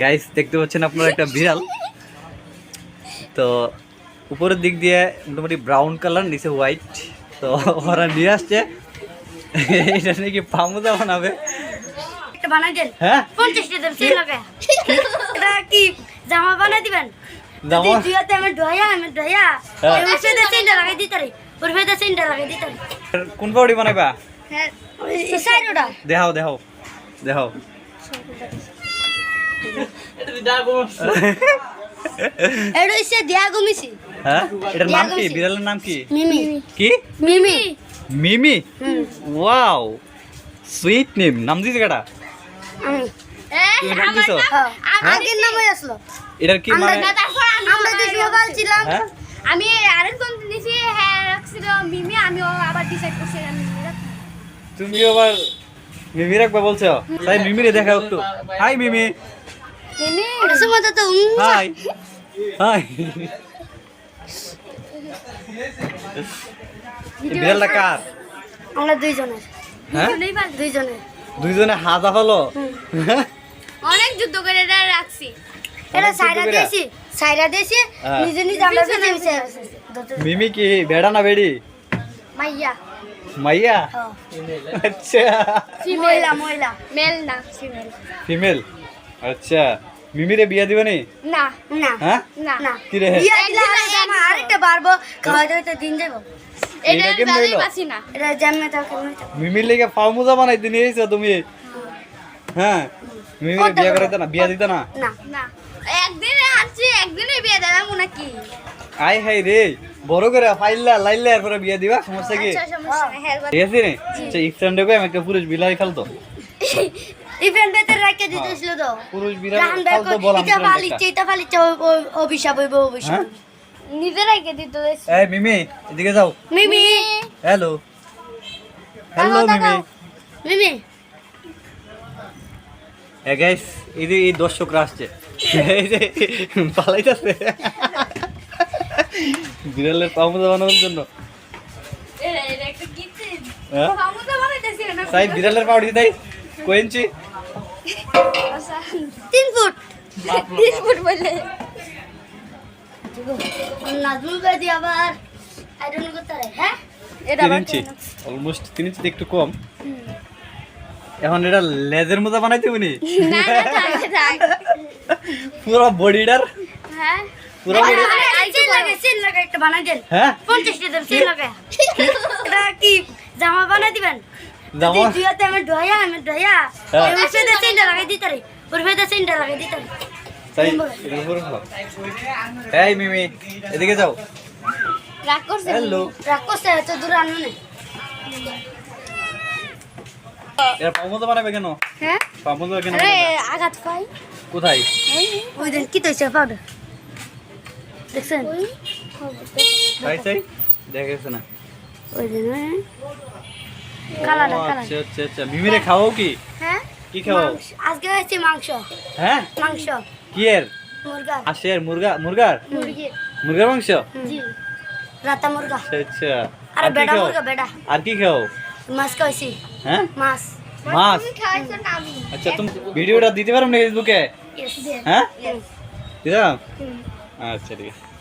Guys দেখতে পাচ্ছেন আপনারা একটা বিড়াল। তো উপরের দিক দিয়ে মোটামুটি ব্রাউন কালার নিচে হোয়াইট তো ওরা নিয়ে আসছে। এটা নাকি পামুদা বানাবে। একটা বানাই দেন। হ্যাঁ? পঞ্চাশ টাকা সেই লাগে এটা কি জামা বানাই দিবেন? জামা? হ্যাঁ। কোন পাউডি বানাইবা? হ্যাঁ দেখাও দেখাও। দেখাও। এটা হচ্ছে দিয়া গমিছি হ্যাঁ? এটার নাম কি? বিড়ালের নাম কি? মিমি। কি? Mimi. Mimi? Wow. Sweet name. নাম দিয়েছে কেটা আমি। হ্যাঁ, আগের নাম আসলো? এটার কি মানে আমরা যে মোবাইল ছিলাম। হ্যাঁ? আমি আরেকজন দিয়েছি হ্যাঁ রাখছিল মিমি আমিও আবার ডিসাইড করছি আমি তুমি আবার মিমি রাখবা বলছো? তাই মিমিরে দেখাও একটু। হাই মিমি। সময় হাই। হাই। বিড়ালটা কার? আমরা দুইজনের। হ্যাঁ? দুইজনের। দুইজনে হাজা হলো? অনেক যুদ্ধ করে এটা রাখছি। এটা অনেক সাইরা ছোট দিয়েছি। সাইরা দিয়েছি। হ্যাঁ। নিজে আমরা মিমি কি বেড়া না বেড়ি? মাইয়া। মাইয়া? হ্যাঁ। আচ্ছা। মহিলা মহিলা। মেল না ফিমেল। ফিমেল? আচ্ছা। মিমিরে বিয়া দিবে নি? না না হ্যাঁ? না। না। কি রে বিয়া দিলে আমার আরেকটা বাড়বো খাওয়া দাওয়া তো দিন যাব। এটা পাচ্ছি না। এটা তো কেমন? মিমির লেগে ফার্মুজা বানাইতে নিয়ে এসেছ তুমি? হ্যাঁ? মিমিরে বিয়া করাইতে না? বিয়া দিতে না? না। না। একদিনে একদিনে বিয়ে দেবে নাকি। আই হাই রে। বড় করে ফাইল্লা লাইল্লা এরপরে বিয়া দিবা সমস্যা কি? আচ্ছা হ্যাঁ ঠিক আছে রে আচ্ছা দেখো আমি একটা পুরুষ বিলাই খেলতো। ইভেন্ট বেতে রাখে দিতেছিল তো। পুরুষ রাহান খেলতো এটা ফালিচ্ছে এটা ফালিচ্ছে অভিশাপ হইব অভিশাপ। হ্যাঁ? দিতে দিয়েছি। এই মিমি এদিকে যাও। মিমি। Hello hello Mimi. মিমি। হ্যাঁ গাইস এই দর্শকরা আসছে। পালাইতেছে। বিড়ালের পামুদা বানানোর জন্য। হ্যাঁ? সাই বিড়ালের পাউডি দেয় কোয়েঞ্চি আচ্ছা তিন ফুট। তিন ফুট বলে। নাজমুল ভাই দিয়ে আবার আইরন করতে হ্যাঁ? এটা আবার অলমোস্ট তিন ইঞ্চি একটু কম। এখন এটা লেজের মতো বানাইতে উনি না? না থাক, থাক। পুরো বডিটার। হ্যাঁ? পুরো লাগে লাগে একটা বানাই দেন। হ্যাঁ? টাকা লাগে এটা কি জামা বানাই দিবেন? জামা? আমি ধোয়া আমি ধোয়া হ্যাঁ। লাগাই দিতে রে ওর ফেদে চেনটা লাগাই দিতে রে তাই। এই মিমি এদিকে যাও। রাগ করছে হ্যালো। রাগ করছে এত দূরে আনব না। এর বানাবে কেন? হ্যাঁ? কেন আরে? আঘাত পাই। কোথায়? ওই দিন কি তৈছে পাউডার। দেখছেন? তাই তাই? দেখেছে না। ওই দিন কালারটা ও, কালার। আচ্ছা আচ্ছা আচ্ছা। মিমিরে খাও কি? হ্যাঁ? কি খাও মাংস। আজকে হয়েছে মাংস। হ্যাঁ? মাংস। কি এর? মুরগা। হাঁসের মুরগা? মুরগার? মুরগি মুরগার মাংস? জি। রাতা মুরগা। আচ্ছা আচ্ছা। আর কি বেটা খাও মুরগা বেটা আর কি খাও মাছ খাইছি হ্যাঁ? মাছ। মাছ? আচ্ছা তুমি ভিডিওটা দিতে পারো না ফেসবুকে হ্যাঁ? দিলাম? আচ্ছা ঠিক আছে